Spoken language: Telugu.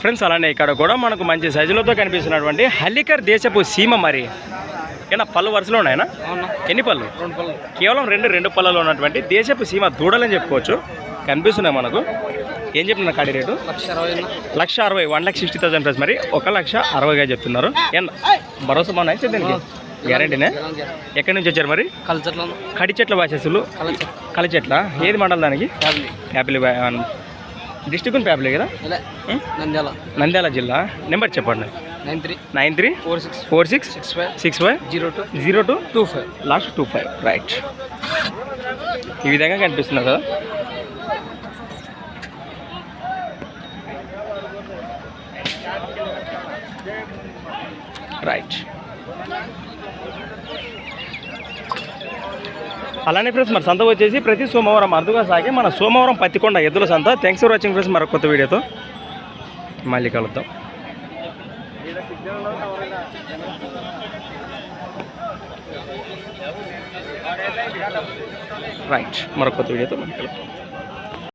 ఫ్రెండ్స్ అలానే ఇక్కడ కూడా మనకు మంచి సైజులతో కనిపిస్తున్నటువంటి హల్లికర్ దేశపు సీమ మరి. ఏనా పళ్ళు వరుసలో ఉన్నాయనా? ఎన్ని పళ్ళు? కేవలం రెండు రెండు పళ్ళలో ఉన్నటువంటి దేశపు సీమ దూడలని చెప్పుకోవచ్చు. కనిపిస్తున్నాయి మనకు. ఏం చెప్తున్నారు కాడి రేటు? లక్ష అరవై lakh one lakh sixty thousand price మరి. ఒక లక్ష అరవైగా చెప్తున్నారు. భరోసా బాగున్నాయి సార్ దీనికి? గ్యారంటీనే ఎక్కడి నుంచి వచ్చారు మరి? కల్చర్లో కడి చెట్ల బాసేసులు కల్చర్. కలి చెట్ల ఏది మండలం దానికి? ప్యాపిలి డిస్టిక్ ప్యాపిలి కదా? నంద్యాల. నంద్యాల జిల్లా. నెంబర్ చెప్పండి. Nine three. Nine three? Four six. Four six? Six five. Six five? Zero two. Zero two? Two five. Last two five. Right. ఈ విధంగా కనిపిస్తుంది కదా? రైట్. అలానే ఫ్రెండ్స్ మరి సంత వచ్చేసి ప్రతి సోమవారం అరుదుగా సాగే మన సోమవారం పత్తికొండ ఎద్దుల సంత. థ్యాంక్స్ ఫర్ వాచింగ్ ఫ్రెండ్స్ మరొక కొత్త వీడియోతో. మళ్ళీ కలుద్దాం. రైట్ మరొక కొత్త వీడియోతో మళ్ళీ కలుద్దాం.